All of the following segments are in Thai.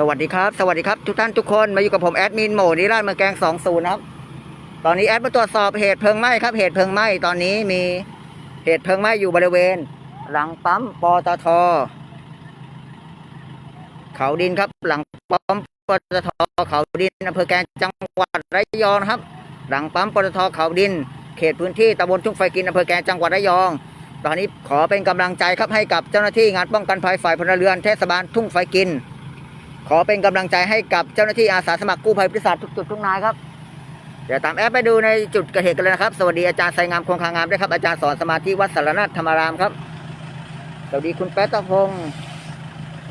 สวัสดีครับ สวัสดีครับ ทุกท่านทุกคนมาอยู่กับผมแอดมินโหมนิราชเมืองแกง20นะครับ ตอนนี้แอดมาตรวจสอบเหตุเพลิงไหม้ครับ เหตุเพลิงไหม้ตอนนี้มีเหตุเพลิงไหม้อยู่บริเวณ หลังปั๊มปตทเขาดินครับ หลังปั๊มปตทเขาดินอำเภอแกงจังหวัดระยองนะครับ หลังปั๊มปตทเขาดิน เขตพื้นที่ตำบลทุ่งไฟกินอำเภอแกงจังหวัดระยอง ตอนนี้ขอเป็นกำลังใจครับให้กับเจ้าหน้าที่งานป้องกันภัยฝ่ายพลเรือนเทศบาลทุ่งไฟกิน ขอเป็นกำลังใจให้กับเจ้าหน้าที่อาสาสมัครกู้ภัยพิศาจทุกจุดทุกนายครับ เดี๋ยวตามแอปไปดูในจุดเกิดเหตุกันเลยนะครับ สวัสดีอาจารย์ไซงามคงคางามด้วยครับ อาจารย์สอนสมาธิวัดสารนัตธรรมารามครับ สวัสดีคุณแป๊ะตะพงศ์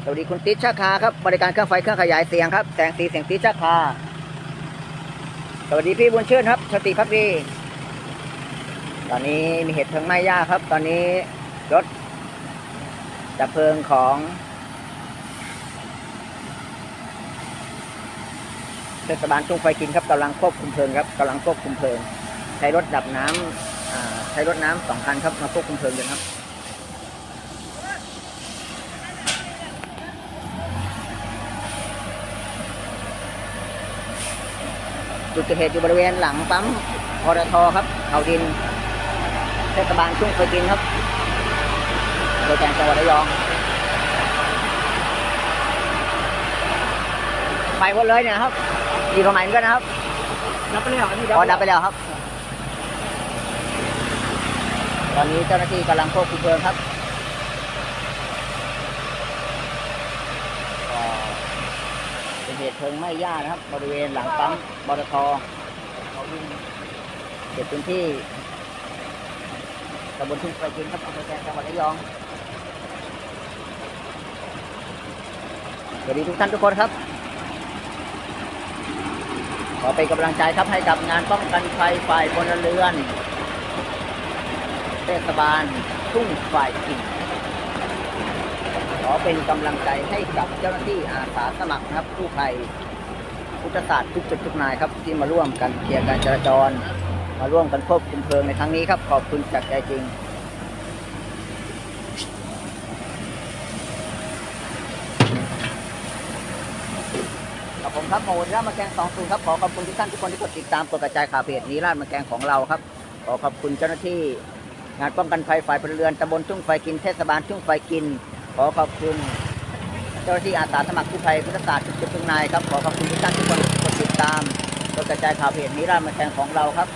สวัสดีคุณติ๊ชชาคาครับ บริการเครื่องไฟเครื่องขยายเสียงครับ แสงสีเสียงติ๊ชชาคา สวัสดีพี่บุญเชื่นครับ ชติพักดี ตอนนี้มีเหตุเพลิงไหม้ย่าครับ ตอนนี้รถดับเพลิงของ เทศบาลทุ่งไฟกินครับกำลังควบคุมเพลิงครับกำลังควบคุมเพลิง ใช้รถดับน้ำอ่าใช้รถน้ำสองคันครับมาควบคุมเพลิงกันครับจุดเกิดเหตุอยู่บริเวณหลังปั๊มพรทครับเขาดินเทศบาลทุ่งไฟกินครับโดยแกงจังหวัดระยองไปหมดเลยเนี่ยครับ อยู่ตรงไหนกันนะครับนับไปแล้วอันนี้อ๋อดับไปแล้วครับ ตอนนี้เจ้าหน้าที่กำลังควบคุมเพลิงครับก็เป็นเหตุเพลิงไหม้ย่านะครับ บริเวณหลังปั๊มบตทเขาวิ่งเขตพื้นที่ตำบลทุ่งไฟกินครับอำเภอแกลงจังหวัดระยองสวัสดีทุกท่านทุกคนครับข อเป็นกำลังใจครับให้กับงานป้องกันภัยฝ่ายพลเรือนเทศบาลทุ่งฝ่ายกินขอเป็นกำลังใจให้กับเจ้าหน้าที่อาสาสมัครครับผู้ภัยพุทธศาสตร์ทุกจุดทุกนายครับที่มาร่วมกันเคลียร์การจราจร มาร่วมกันควบคุมเพลิงในครั้งนี้ครับ ขอบคุณจากใจจริง ครับผมครับโมนิรามาแกงสองศูนย์ครับขอขอบคุณทุกท่านทุกคนที่กดติดตามกดกระจายข่าวเพจนิราชมาแกงของเราครับ ขอขอบคุณเจ้าหน้าที่ งานป้องกันภัยฝ่ายพลเรือนตำบลทุ่งไฟกินเทศบาลทุ่งไฟกิน ขอขอบคุณ เจ้าหน้าที่อาสาสมัครกู้ภัยพุทธศาสตร์ทุกจุดทุกนายครับขอขอบคุณทุกท่านทุกคนที่กดติดตามกดกระจายข่าวเพจนิราชมาแกงของเราครับ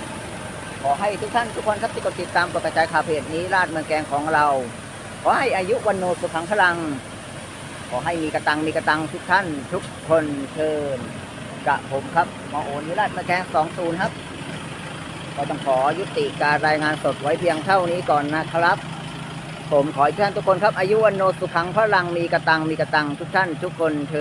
ขอให้ทุกท่านทุกคนครับที่กดติดตามกดกระจายข่าวเพจนิราชเมืองแกงของเราขอให้อายุวันโนสุขังพลัง ขอให้มีกระตังมีกระตังทุกท่าน ทุกคนเชิญกระผมครับมอโอนนิราชมาแกงสองศูนย์ครับ ก็ต้องขอยุติการรายงานสดไว้เพียงเท่านี้ก่อนนะครับ ผมขอให้ทุกท่านทุกคนครับ อายุวันโนสุขังพลังมีกระตังมีกระตังทุกท่านทุกคนเชิญ